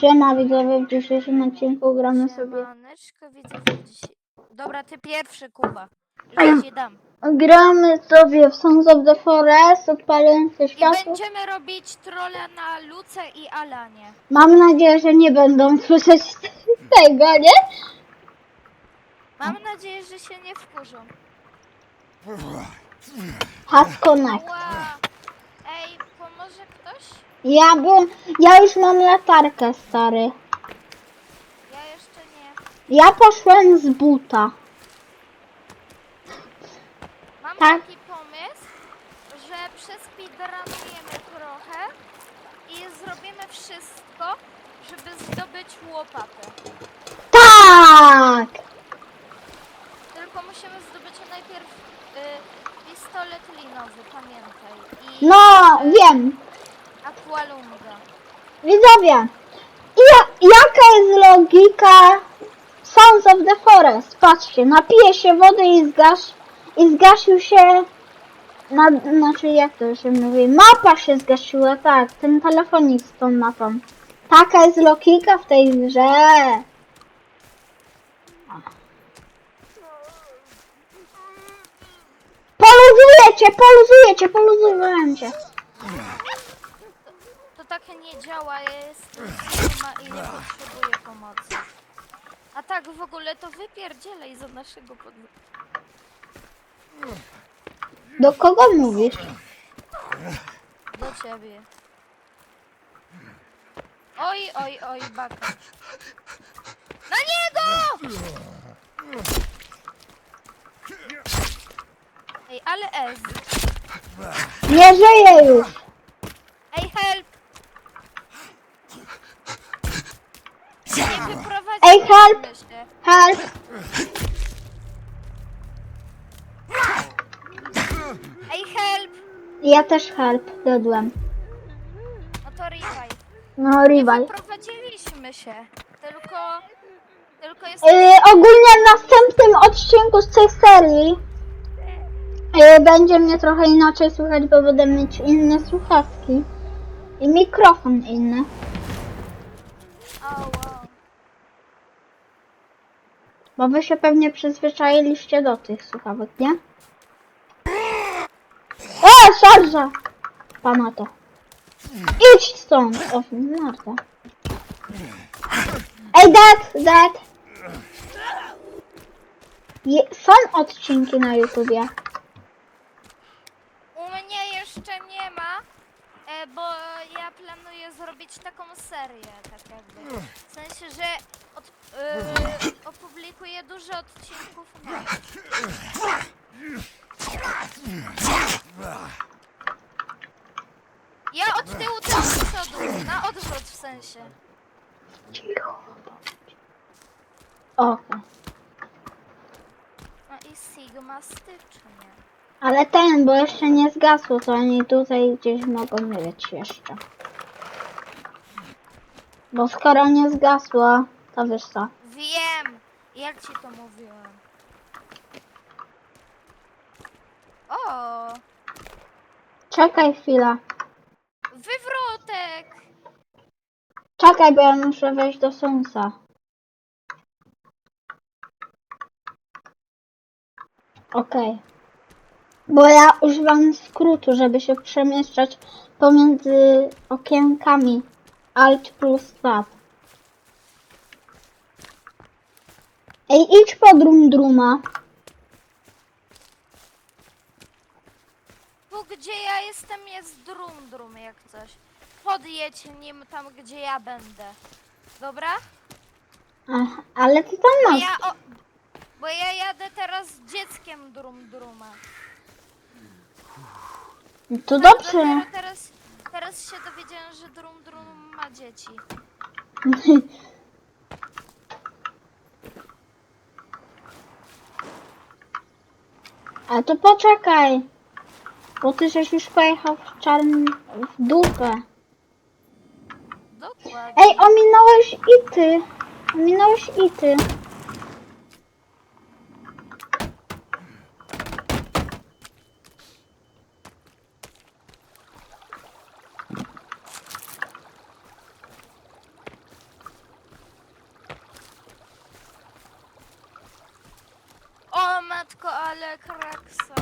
Siema widzowie, w dzisiejszym odcinku gramy sobie... Siemaneczko, widzowie dzisiaj. Dobra, ty pierwszy, Kuba. Już ci dam. Gramy sobie w Sons of the Forest, odpalające I światło. będziemy robić trolle na Luce i Alanie. Mam nadzieję, że nie będą słyszeć tego, nie? Mam nadzieję, że się nie wkurzą. Has Connect. Ja byłem... Ja już mam latarkę, stary. Ja jeszcze nie. Ja poszłem z buta. Mam Tak. taki pomysł, że przespeedrunujemy trochę i zrobimy wszystko, żeby zdobyć łopatę. Tak! Tylko musimy zdobyć najpierw y, pistolet linowy, pamiętaj. I No, y, wiem. Aqualunga. Widzowie, ja, jaka jest logika Sons of the Forest? Patrzcie, napije się wody i zgasz, i zgasił się, na, znaczy jak to się mówi, mapa się zgasiła, tak, ten telefonik z tą mapą. Taka jest logika w tej grze. Poluzujecie, poluzujecie. To tak nie działa, ja jestem i nie potrzebuję pomocy. A tak w ogóle to wypierdzielej za naszego podwórka. Do kogo mówisz? Do ciebie. Oj, oj, oj, baka. Na niego! Ej, ale Ez. Nie żyje już. Ej, help! Nie wyprowadzimy Ej, help! Help! Ej, help! Ja też help, zjadłem. No to revive. No, Nie rival. wyprowadziliśmy się. Tylko... Tylko jest... Yy, ogólnie w następnym odcinku z tej serii yy, będzie mnie trochę inaczej słychać, bo będę mieć inne słuchawki. I mikrofon inny. O, wow. Bo wy się pewnie przyzwyczailiście do tych słuchawek, nie? E, szarża! Pana to. Idź stąd! O, narta. Ej, dad, dad! Je, są odcinki na YouTubie. U mnie jeszcze nie ma, e, bo ja planuję zrobić taką serię, tak jakby. W sensie, że od, e, opublikuję dużo odcinków na Ja od tyłu też z przodu, na odwrót w sensie. Cicho. O, No i Sigma stycznie. ale ten, bo jeszcze nie zgasło, to oni tutaj gdzieś mogą być jeszcze. Bo skoro nie zgasło, co? Wiem, jak ci to mówiłem. O, Czekaj chwilę. wywrotek! Czekaj, bo ja muszę wejść do słońca. Okej. Bo ja używam skrótu, żeby się przemieszczać pomiędzy okienkami. Alt plus tab. Ej, idź po drum druma. Tu gdzie ja jestem jest drum drum jak coś. Podjedź nim tam gdzie ja będę. Dobra? Ach, ale ty tam Bo masz. ja, o, bo ja jadę teraz z dzieckiem drum druma. To Dopiero dobrze. teraz, teraz się dowiedziałem, że drum drum ma dzieci. A to poczekaj. Bo ty żeś już pojechał w czarny... w dupę. Dokładnie. Ej, ominąłeś i ty. Ominąłeś i ty. Ale kraksa.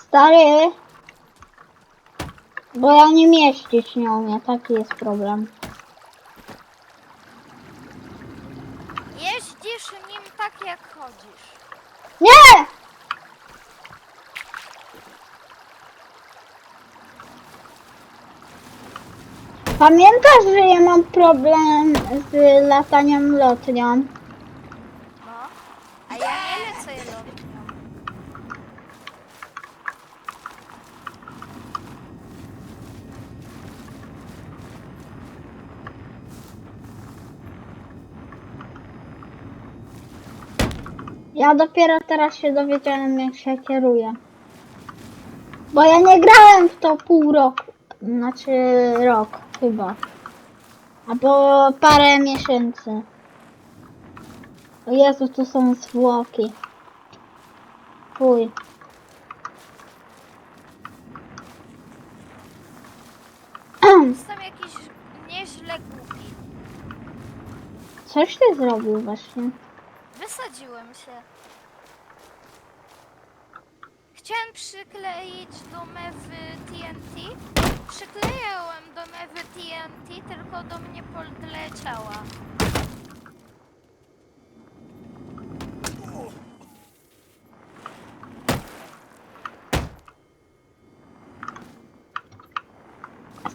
Stary, bo ja nie mieścić nie umiem, taki jest problem. Jeździsz nim tak jak chodzisz. Nie! Pamiętasz, że ja mam problem z lataniem lotnią? No. A ja nie lecę lotnią. Ja dopiero teraz się dowiedziałem, jak się kieruje. Bo ja nie grałem w to pół roku. Znaczy rok chyba. Albo parę miesięcy. O Jezu, tu są zwłoki. Fuj. Jestem jakiś nieźle głupi. Coś ty zrobił właśnie. Wysadziłem się. Chciałem przykleić do mewy TNT. Przyklejałem do mewy TNT, tylko do mnie podleciała.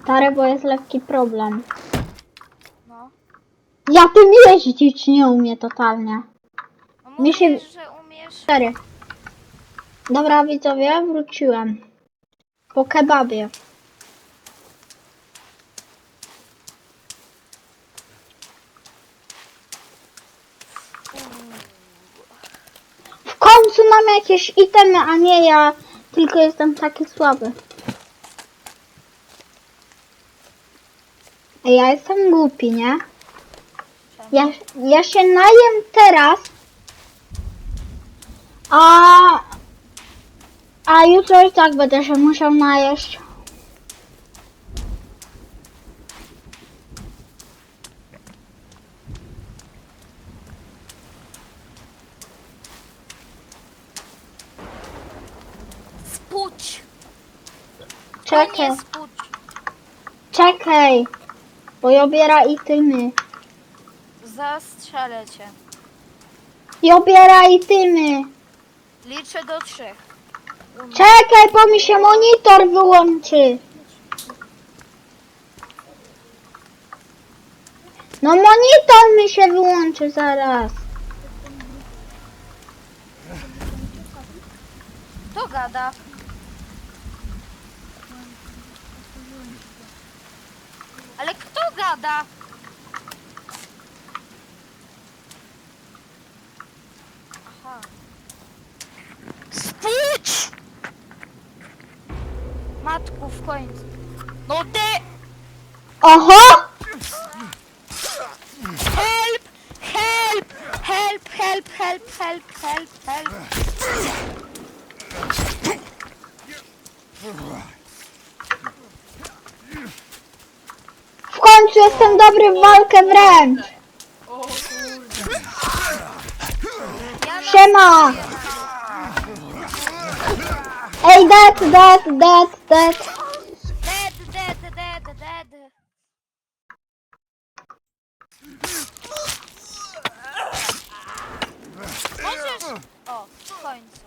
Stary, bo jest lekki problem. No. Ja tym jeździć nie umiem totalnie. no Mi mówisz, się- że umiesz... Cztery. Dobra widzowie, wróciłem. Po kebabie. W końcu mam jakieś itemy, a nie ja tylko jestem taki słaby. Ej, Ja jestem głupi, nie? Ja, ja się najem teraz, a, a jutro i tak będę się musiał najeść. Spuć! To Czekaj, czekaj, bo ja biera itymy. Zastrzelę cię. Ja biera itymy. Liczę do trzech. Czekaj, bo mi się monitor wyłączy. No monitor mi się wyłączy zaraz. Kto gada? Ale kto gada? Aha. Matku, w końcu. No ty! Oho! Help! Help! Help, help, help, help, help, help. Końcu jestem dobry w walkę wręcz. Na Siema! Ej, dead, dead, dead. Dead, dead, dead, dead. Możesz... O, w końcu.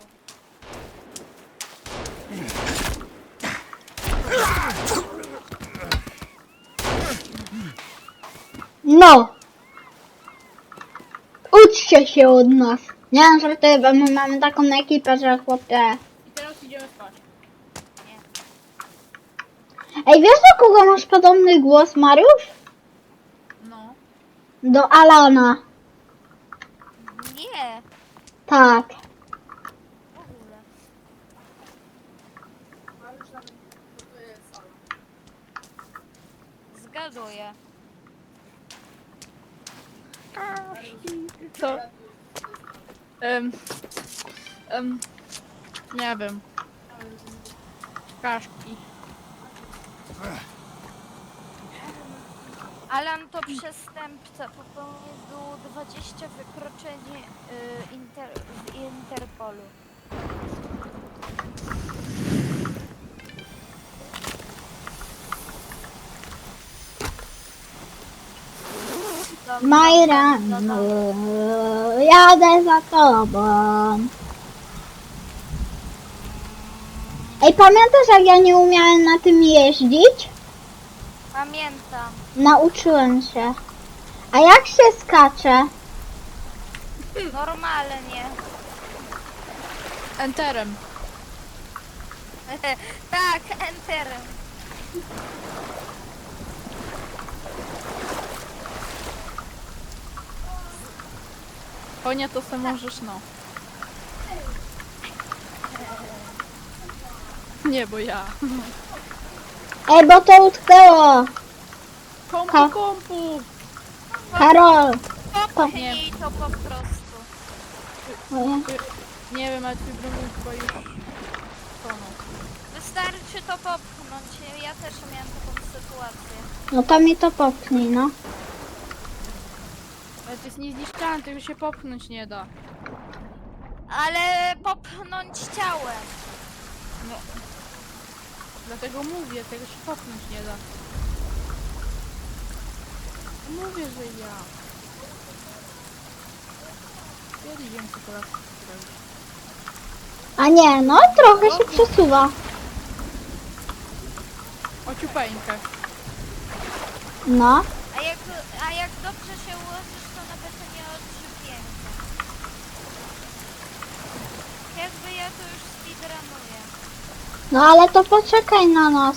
No. Uczcie się od nas. Nie wiem, że to bo my mamy taką ekipę, że chłopie. I teraz idziemy spać. Ej, wiesz do kogo masz podobny głos, Mariusz? No. Do Alana. Nie, Tak. w ogóle. Nawet to? Um, um, nie wiem. Kaszki. Alan to przestępca, popełnił 20 wykroczeń y, inter, w Interpolu. Dom, Majra, dom, dom, dom. no, jadę za tobą. Ej, pamiętasz jak ja nie umiałem na tym jeździć? Pamiętam. Nauczyłem się. A jak się skacze? Normalnie. Enterem. tak, enterem. Konia to se możesz, no. Nie, bo ja. Ej, bo to utknęło. Kompu, Ha. kompu! Karol. Popchnij to po prostu. Nie wiem, ale twój broń chyba już tonął. Wystarczy to popchnąć. Ja też miałam taką sytuację. No to mi to popchnij, no. Ale to jest niezniszczalne, tego się popchnąć nie da. Ale popchnąć ciałem. No. Dlatego mówię, tego się popchnąć nie da. Mówię, że ja. Kiedyś wiem, co teraz zrobić. A nie, no trochę się przesuwa. Ociupeńkę. No. Jak, dobrze się ułożysz, to nawet nie odrzupięcie. Jakby ja to już speedrunuję. No ale to poczekaj na nas.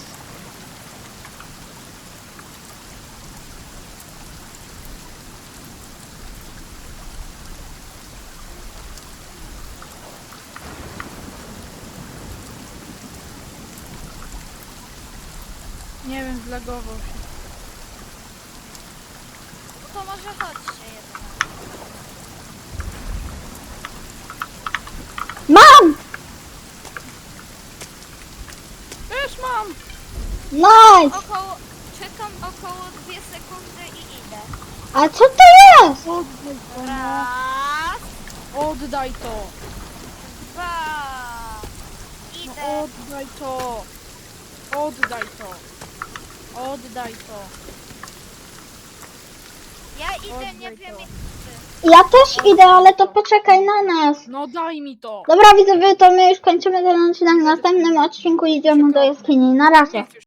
Nie wiem, zlagował się. No to może chodźcie jednak. Mam! Też mam! Nice! Około, czekam około 2 sekundy i idę. A co to jest? Oddaj to, no. Raz, Oddaj to! dwa. No Idę. oddaj to! Oddaj to! Oddaj to! Ja idę, nie wiem Ja też idę, ale to poczekaj na nas. No daj mi to! Dobra widzowie, to my już kończymy ten odcinek. W następnym odcinku idziemy do jaskini. Na razie.